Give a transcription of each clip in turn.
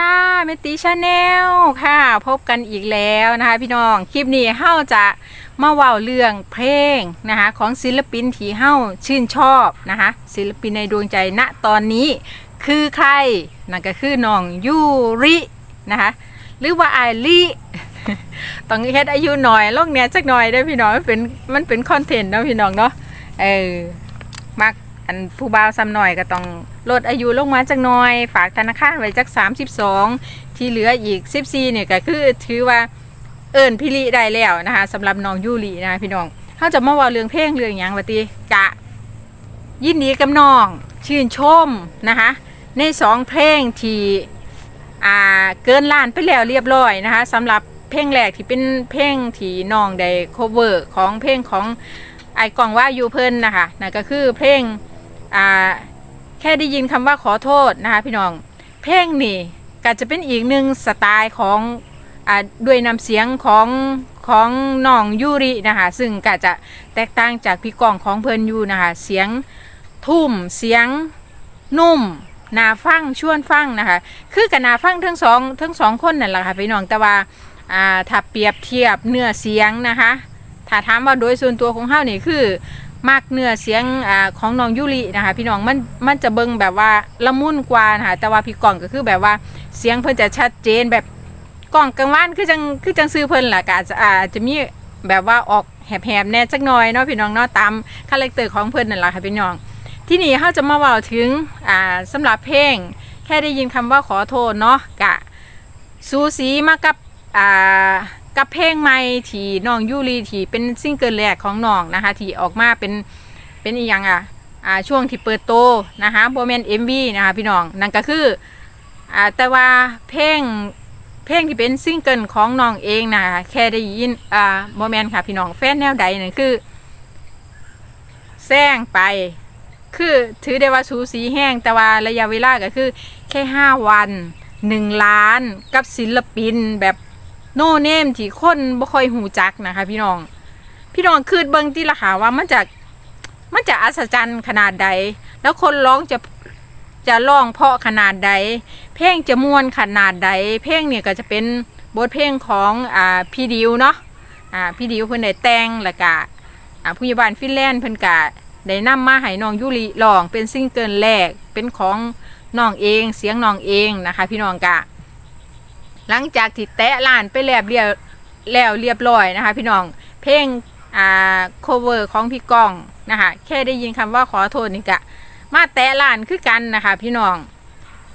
ค่ะเมติชาแนลค่ะ พบกันอีกแล้วนะคะพี่น้อง คลิปนี้เฮาจะมาเว้าเรื่องเพลงนะคะของศิลปินที่เฮาชื่นชอบนะคะศิลปินในดวงใจณตอนนี้คือใครนั่นก็คือน้องยูรินะคะหรือว่าไอริต้องเฮ็ดอายุหน่อยลงเนี้ยจักหน่อยได้พี่น้องมันเป็นมันเป็นคอนเทนต์เนาะพี่น้องเนาะเออ อันผู้บ่าวซ้ำหน่อยก็ต้องลดอายุลงมาจักหน่อย ฝากธนาคารไว้จัก 32 ที่เหลืออีก 14เนี่ยก็คือถือว่าเอิญพิริได้แล้วนะคะสำหรับน้องยูรินะะพี่น้องเขาจะมาว่าเรื่องเพลงเรื่องหยังวะติกะ ยินดีกับน้องชื่นชมนะคะ ในสองเพลงที่อ่าเกินล้านไปแล้วเรียบร้อยนะคะสำหรับเพลงแรกที่เป็นเพลงที่น้องได้ cover ของเพลงของไอกล่องว่าอยู่เพิ่นนะคะนั่นก็คือเพลง อ่าแค่ได้ยินคำว่าขอโทษนะคะพี่น้อง เพลงนี่ก็จะเป็นอีกหนึ่งสไตล์ของอ่าด้วยนำเสียงของของน้องยูรินะคะซึ่งก็จะแตกต่างจากพี่กองของเพิ่นอยู่นะคะเสียงทุ่มเสียงนุ่มนาฟังชวนฟังนะคะคือกับนาฟังทั้งสองทั้งสองคนนั่นแหละค่ะพี่น้องแต่ว่าอ่าถ้าเปรียบเทียบเนื้อเสียงนะคะถ้าถามว่าโดยส่วนตัวของเฮานี่คือ มากเนื้อเสียงอของน้องยุรินะคะ พี่น้องมันมันจะเบิ่งแบบว่าละมุนกว่านะคะแต่ว่าพี่กล่องก็คือแบบว่าเสียงเพิ่นจะชัดเจนแบบกล่องกลางวันคือจังคือจังซื้อเพิ่นล่ะก็อาจจะอาจจะมีแบบว่าออกแหบๆแน่จักหน่อยเนาะพี่น้องเนาะตามคาแรคเตอร์ของเพิ่นนั่นแหละค่ะพี่น้อง ที่นี่เขาจะมาเว่าถึงอ่าสำหรับเพลง แค่ได้ยินคำว่าขอโทษเนาะกะสูสีมากับอ่า กับเพลงใหม่ที่น้องยูรีที่เป็นซิงเกิลแรกของน้องนะคะที่ออกมาเป็นเป็นอีหยังอะอ่าช่วงที่เปิดโตนะคะโบแมนเอ็มวีนะคะพี่น้องนั่นก็คืออ่าแต่ว่าเพลงเพลงที่เป็นซิงเกิลของน้องเองนะคะแค่ได้ยินอ่าโบแมนค่ะพี่น้องแฟนแนวใดนั่นคือแซงไป คือถือได้ว่าสูสีแห้งแต่ว่าระยะเวลาก็คือแค่ห้าวันหนึ่งล้านกับศิลปินแบบ โนเนมที่คนบ่ค่อยหูจักนะคะ พี่น้อง พี่น้องคืดเบิ่งที่ละค่ะว่ามันจะมันจะอัศจรรย์ขนาดใด แล้วคนร้องจะจะร้องเพราะขนาดใด เพลงจะม่วนขนาดใด เพลงเนี่ยก็จะเป็นบทเพลงของอ่าพี่ดิวเนาะอ่าพี่ดิวเพิ่นได้แต่งแล้วก็อ่าผู้ใหญ่บ้านฟินแลนด์เพิ่นก็ได้นำมาให้น้องยุริร้องเป็นซิงเกิลแรกเป็นของน้องเองเสียงน้องเองนะคะ พี่น้องกะ หลังจากที่แตะล้านไปแล้วเรียบแล้วเรียบร้อยนะคะ พี่น้องเพลงอ่า cover ของพี่ก้องนะคะแค่ได้ยินคำว่าขอโทษนี่กะ มาแตะล้านคือกันนะคะ พี่น้อง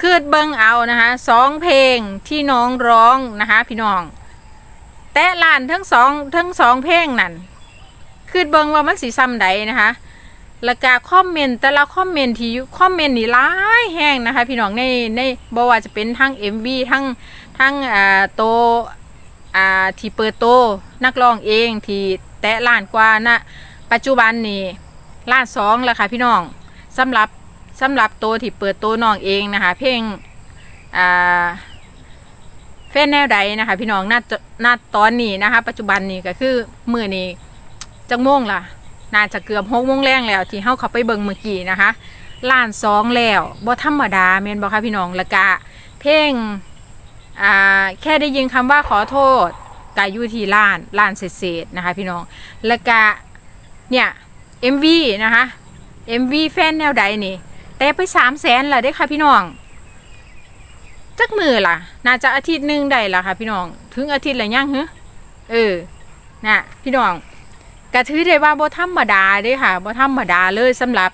คืดเบิงเอานะคะสองเพลงที่น้องร้องนะคะ พี่น้อง แตะล้านทั้งสองทั้งสองเพลงนั่นคืดเบิงว่ามันสีซ้ำใดนะคะ แล้วก็คอมเมนต์แต่ละคอมเมนต์ที่อยู่คอมเมนต์นี่หลายแห้งนะคะ พี่น้องในในบ่ว่าจะเป็นทั้ง MV ทั้งทั้งอ่าโตอ่าที่เปิดโตนักร้องเองที่แตะล้านกว่านะปัจจุบันนี่ล้านสองแล้วค่ะพี่น้องสำหรับสำหรับโตที่เปิดโตน้องเองนะคะ เพลงอ่าแฟนแนวใดนะคะ พี่น้องณณตอนนี้นะคะ ปัจจุบันนี้ก็คือมือนี้จังโมงล่ะ น่าจะเกือบหกโมงแรงแล้ว ที่เฮาเข้าไปเบิ่งเมื่อกี้นะคะล้านสองแล้วบ่ธรรมดาแม่นบ่คะพี่น้องละกะ เพลงอ่าแค่ได้ยินคำว่าขอโทษกะอยู่ที่ล้านล้านเศษๆนะคะพี่น้องละกะเนี่ย MV นะคะ MV แฟนแนวใดนี่แต่ไปสามแสนละเด้ค่ะพี่น้องจักมือล่ะ น่าจะอาทิตย์หนึ่งได้ละค่ะพี่น้อง ถึงอาทิตย์ละยังเหรอเออ น่ะ พี่น้อง กระถือได้ว่าบ่ธรรมดาเด้ค่ะบ่ธรรมดาเลยสำหรับ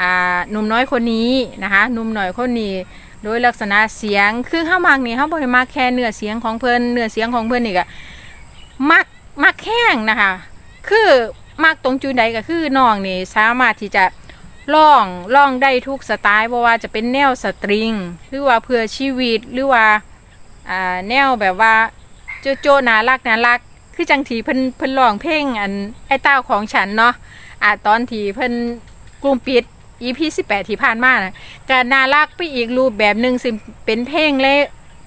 อ่าหนุ่มน้อยคนนี้นะคะหนุ่มหน้อยคนนี้โดยลักษณะเสียงคือเฮามักนี่เฮาบ่ได้มักแค่เนื้อเสียงของเพิ่นเนื้อเสียงของเพิ่นนี่ก็มักมักแห้งนะคะ คือมักตรงจุดใดก็คือน้องนี่สามารถที่จะร้องร้องได้ทุกสไตล์บ่ว่าจะเป็นแนวสตริง หรือว่าเพื่อชีวิตหรือว่าอ่าแนวแบบว่าโจโจน่ารักน่ารัก คือจังทีเพิ่นเพิ่นร้องเพลงอันไอ้เต้าของฉันเนาะอ่าตอนที่เพิ่นกลุ่มปิด EP 18ที่ผ่านมานะก็น่ารักไปอีกรูปแบบหนึ่งซึ่งเป็นเพลงเล่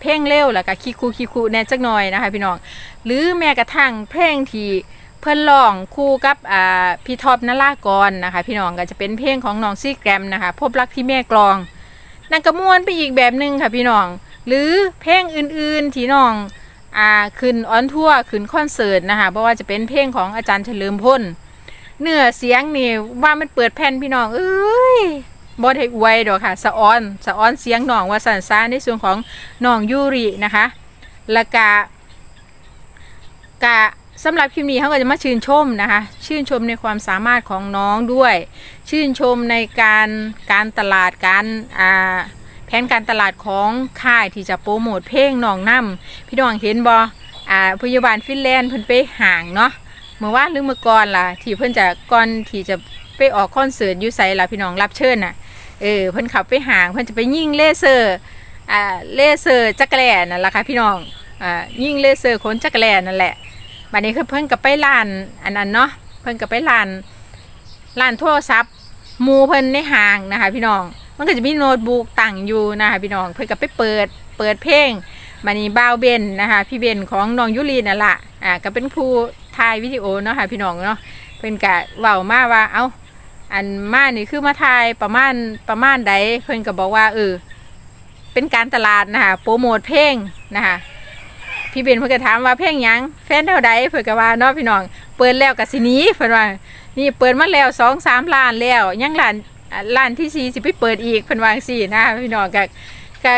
เพลงเร็วแล้วก็คิคูคิคูแน่จักหน่อยนะคะพี่น้อง หรือแม้กระทั่งเพลงที่เพิ่นร้องคู่กับอ่าพี่ท็อปนลากรนะคะ พี่น้องก็จะเป็นเพลงของน้องซี่แกรมนะคะ พบรักที่แม่กลองนั่นก็ม่วนไปอีกแบบหนึ่งค่ะพี่น้อง หรือเพลงอื่นๆที่น้อง อ่าขึ้นออนทัวร์ขึ้นคอนเสิร์ตนะคะเพราะว่าจะเป็นเพลงของอาจารย์เฉลิมพลเนื้อเสียงนี่ว่ามันเปิดแผ่นพี่น้องเอ้ยบอได้อวยดอกค่ะสะออนสะออนเสียงน้องว่าสันซาในส่วนของน้องยูรินะคะแล้วก็กะสำหรับคลิปนี้เขาก็จะมาชื่นชมนะคะ ชื่นชมในความสามารถของน้องด้วย ชื่นชมในการการตลาดการอ่า แผนการตลาดของค่ายที่จะโปรโมทเพลงน้องน้ำพี่น้องเห็นบออ่าพยาบาลฟินแลนด์เพิ่นไปห่างเนาะเมื่อวานหรือเมื่อก่อนล่ะ ที่เพิ่นจะก่อนที่จะไปออกคอนเสิร์ตอยู่ไสล่ะพี่น้องรับเชิญน่ะเออเพิ่นขับไปห่างเพิ่นจะไปยิงเลเซอร์อ่าเลเซอร์จักรแลนั่นล่ะค่ะพี่น้องอ่ายิงเลเซอร์ขนจักรแลนั่นแหละบัดนี้คือเพิ่นก็ไปร้านอันนั้นเนาะเพิ่นก็ไปร้านร้านโทรศัพท์มูเพิ่นในห้างนะคะพี่น้อง มันก็จะมีโน้ตบุ๊กตั้งอยู่นะคะพี่น้องเพื่อกับไปเปิดเปิดเพลงมานี่บ้าวเบนนะคะพี่เบนของน้องยุรีนั่นแหละอ่าก็เป็นผู้ถ่ายวิดีโอเนาะค่ะพี่น้องเนาะเป็นกะเว้ามาว่าเอ้าอันมานี่คือมาถ่ายประมาณประมาณใดเพิ่อนก็บอกว่าเออเป็นการตลาดนะคะโปรโมทเพลงนะคะพี่เบนเพิ่อนก็ถามว่าเพลงยังแฟนเท่าใดเพิ่อนก็ว่าเนาะพี่น้องเปิดแล้วก็สินี้เพิ่อนว่านี่เปิดมาแล้วสองสามล้านแล้วยังล้าน ร้านที่สี่สิไปเปิดอีกเพิ่นวาจังสี่นะพี่น้องกะกะ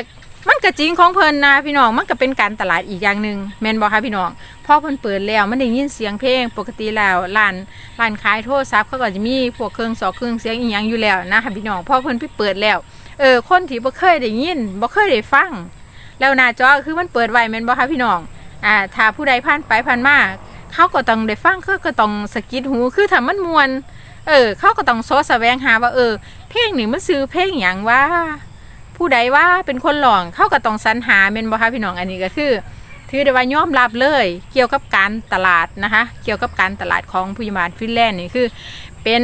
มันก็จริงของเพิ่นนะพี่น้องมันก็เป็นการตลาดอีกอย่างหนึ่งแม่นบ่คะพี่น้องพอเพิ่นเปิดแล้วมันได้ยินเสียงเพลงปกติแล้วร้านร้านขายโทรศัพท์เขาก็จะมีพวกเครื่องสอเครื่องเสียงอีหยังอยู่แล้วนะคะพี่น้องพอเพิ่นไปเปิดแล้วเออคนที่บ่เคยได้ยินบ่เคยได้ฟัง แล้วหน้าจอคือมันเปิดไว้แม่นบ่คะพี่น้องอ่าถ้าผู้ใดผ่านไปผ่านมา เขาก็ต้องได้ฟังเขาก็ต้องสะกิดหูคือถ้ามันมวน เออ เขาก็ต้องโซแสวงหาว่าเออ เพลงนี่มันซื้อเพลงอย่างว่า ผู้ใดว่าเป็นคนหลองเขาก็ต้องสรรหาเมนบ่คะพี่น้องอันนี้ก็คือ ถือได้ว่ายอมรับเลย เกี่ยวกับการตลาดนะคะ เกี่ยวกับการตลาดของผู้ยมานฟินแลนด์นี่คือ เป็น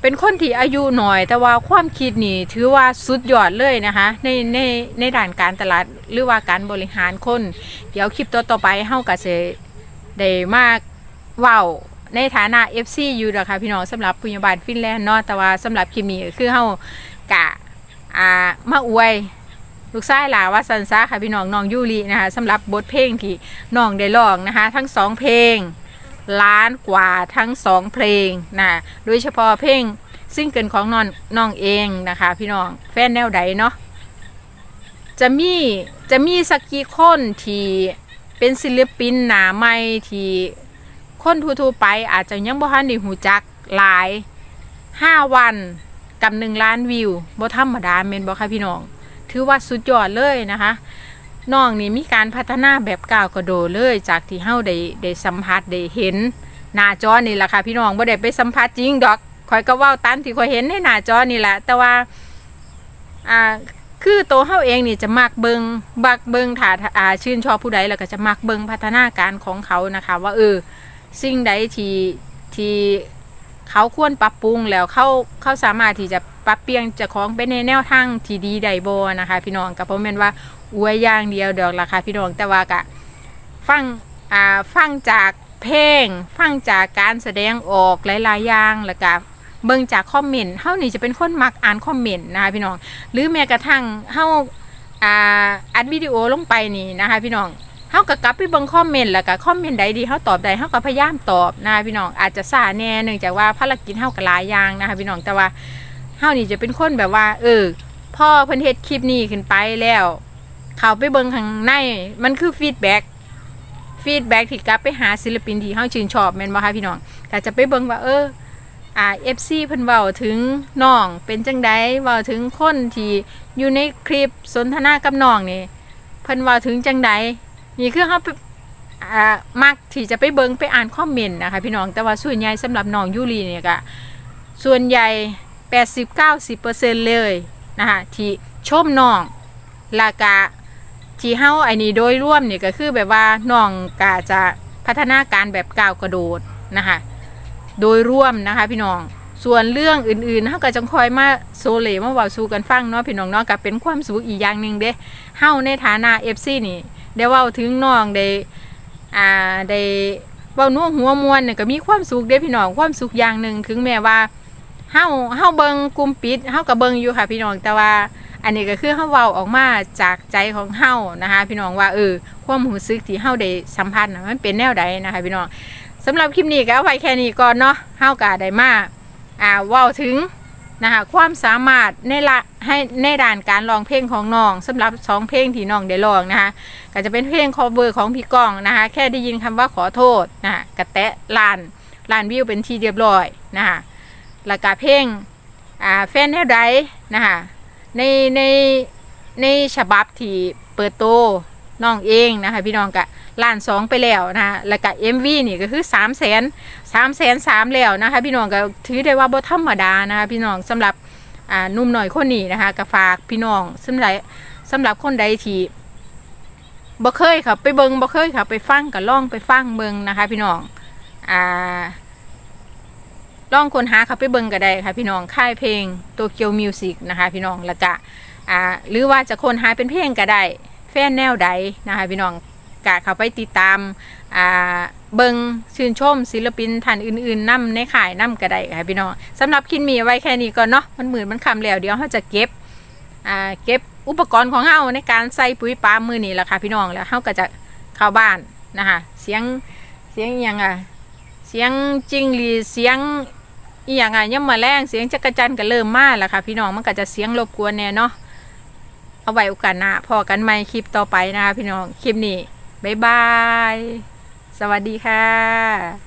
เป็นคนที่อายุหน่อย แต่ว่าความคิดนี่ถือว่าสุดยอดเลยนะคะ ในในในด้านการตลาดหรือว่าการบริหารคน เดี๋ยวคลิปต่อๆไปเฮาก็จะ ได้มากว้าในฐานะ FC อยู่นะคะพี่น้องสำหรับปุญญาบาลฟินแลนด์เนาะแต่ว่าสำหรับคลิปนี้ก็คือเฮากะอ่ามาอวย ลูกชายหลาว่าสันซาค่ะพี่น้องน้องยูรินะคะสำหรับบทเพลงที่น้องได้ร้องนะคะ ทั้งสองเพลง ล้านกว่าทั้งสองเพลงนะโดยเฉพาะเพลงซิงเกิลของน้องน้องเองนะคะ พี่น้องแฟนแนวใดเนาะจะมีจะมีสักกี่คนที่ เป็นศิลปินหนาใหม่ที่คนทั่วๆไปอาจจะยังบ่ทันได้หูจักหลาย5วันกับ1ล้านวิวบ่ธรรมดาแม่นบ่คะพี่น้อง ถือว่าสุดยอดเลยนะคะน้องนี่มีการพัฒนาแบบก้าวกระโดดเลยจากที่เฮาได้ได้สัมผัสได้เห็นหน้าจอนี่แหละค่ะพี่น้องบ่ได้ไปสัมผัสจริงดอกคอยก็เว้าตามที่คอยเห็นในหน้าจอนี่แหละ แต่ว่าอ่า คือตัวเฮาเองนี่จะมักเบิงบักเบิงถ้าอ่าชื่นชอบผู้ใดแล้วก็จะมักเบิงพัฒนาการของเขานะคะ ว่าเออสิ่งใดที่ที่เขาควรปรับปรุงแล้วเขาเขาสามารถที่จะปรับเปลี่ยนจะของไปในแนวทางที่ดีใดบนะคะพี่น้องกับผมเป็นว่าอวยอย่างเดียวดอกละค่ะพี่น้องแต่ว่ากะฟังอ่าฟังจากเพลง ฟังจากการแสดงออกหลายๆอย่างแล้วก็ เบิ่งจากคอมเมนต์เฮานี่จะเป็นคนมักอ่านคอมเมนต์นะคะพี่น้อง หรือแม้กระทั่งเฮาอ่าอัดวิดีโอลงไปนี่นะคะพี่น้องเฮาก็กลับไปเบิ่งคอมเมนต์แล้วก็คอมเมนต์ใดดีเฮาตอบใดเฮาก็พยายามตอบนะคะพี่น้องอาจจะซ่าแน่เนื่องจากว่าภารกิจเฮาก็หลายอย่างนะคะพี่น้องแต่ว่าเฮานี่จะเป็นคนแบบว่า เออพ่อเพิ่นเฮ็ดคลิปนี้ขึ้นไปแล้ว เขาไปเบิ่งข้างในมันคือฟีดแบ็กฟีดแบ็กที่กลับไปหาศิลปินที่เฮาชื่นชอบแม่นบ่คะพี่น้องก็จะไปเบิ่งว่าเออ อ่า FC เพิ่นเว้าถึงน้องเป็นจังไดเว้าถึงคนที่อยู่ในคลิปสนทนากับน้องนี่เพิ่นเว้าถึงจังไดนี่คือเขาไปอ่ามักที่จะไปเบิงไปอ่านคอมเมนต์นะคะพี่น้องแต่ว่าส่วนใหญ่สำหรับน้องยูรีเนี่ยก็ส่วนใหญ่ 80-90%เลยนะคะที่ชมน้องลากะที่เฮาไอ้นี่โดยร่วมเนี่ยก็คือแบบว่าน้องก็จะพัฒนาการแบบก้าวกระโดดนะคะ โดยร่วมนะคะพี่น้อง ส่วนเรื่องอื่นๆเฮาก็จังคอยมาโซเลมาเว้าสู่กันฟังเนาะพี่น้องเนาะก็เป็นความสุขอีกอย่างหนึ่งเด้เฮาในฐานะ FC นี่ได้เว้าถึงน้องได้อ่าได้เว้านัวหัวมวนเนี่ยก็มีความสุขเด้พี่น้องความสุขอย่างหนึ่งถึงแม้ว่าเฮาเฮาเบิงกลุ่มปิดเฮาก็เบิงอยู่ค่ะพี่น้องแต่ว่าอันนี้ก็คือเฮาเว้าออกมาจากใจของเฮานะคะ พี่น้องว่าเออความรู้สึกที่เฮาได้สัมผัสน่ะมันเป็นแนวใดนะคะ พี่น้อง สำหรับคลิปนี้ก็เอาไว้แค่นี้ก่อนเนาะเฮาก็ได้มาอ่าว้าถึงนะคะความสามารถในละให้ในด้านการร้องเพลงของน้องสำหรับสองเพลงที่น้องได้ร้องนะคะก็จะเป็นเพลง cover ของพี่ก้องนะคะ แค่ได้ยินคำว่าขอโทษนะคะกระแตะลานลานวิวเป็นที่เรียบร้อยนะคะแล้วก็เพลงอ่าแฟนแนวใดนะคะในในในฉบับที่เปิดโตว น้องเองนะคะพี่น้องกะล้านสองไปแล้วนะคะแล้วก็ MV นี่ก็คือ3 0 0 0 0 0 3 0 0 0 0 3แล้วนะคะพี่น้องก็ถือได้ว่าบ่ธรรมดานะคะพี่น้องสำหรับอ่านุ่มหน่อยคนนี้นะคะก็ฝากพี่น้องสำหรับสำหรับคนใดที่บ่เคยครับไปเบิงบ่เคยครับไปฟังก็ล่องไปฟังเบิงนะคะ พี่น้องอ่าล่องคนหาครับไปเบิงก็ได้ค่ะ พี่น้องค่ายเพลงโตเกียวมิวสิกนะคะ พี่น้องแล้วก็อ่าหรือว่าจะคนหาเป็นเพลงก็ได้ แฟนแนวใดนะคะพี่น้องกะเข้าไปติดตามอ่าเบิงชื่นชมศิลปินท่านอื่นๆนํในข่ายนํก็ได้ค่ะพี่น้องสำหรับคินมีไว้แค่นี้ก่อนเนาะมันหมื่นมันคำแล้วเดี๋ยวเขาจะเก็บอ่าเก็บอุปกรณ์ของเฮาในการใส่ปุ๋ยปลามือนี่แหละค่ะพี่น้องแล้วเฮาก็จะเข้าบ้านนะคะเสียงเสียงอหยังอะเสียงจิงหรีเสียงอีหยังอะย่ำมาแรงเสียงจักรจันทร์ก็เริ่มมาแล้วค่ะพี่น้องมันก็จะเสียงรบกวนแน่เนาะ เอาไว้โอกาสหน้าพอกันใหม่คลิปต่อไปนะคะพี่น้อง คลิปนี้ บ๊ายบาย สวัสดีค่ะ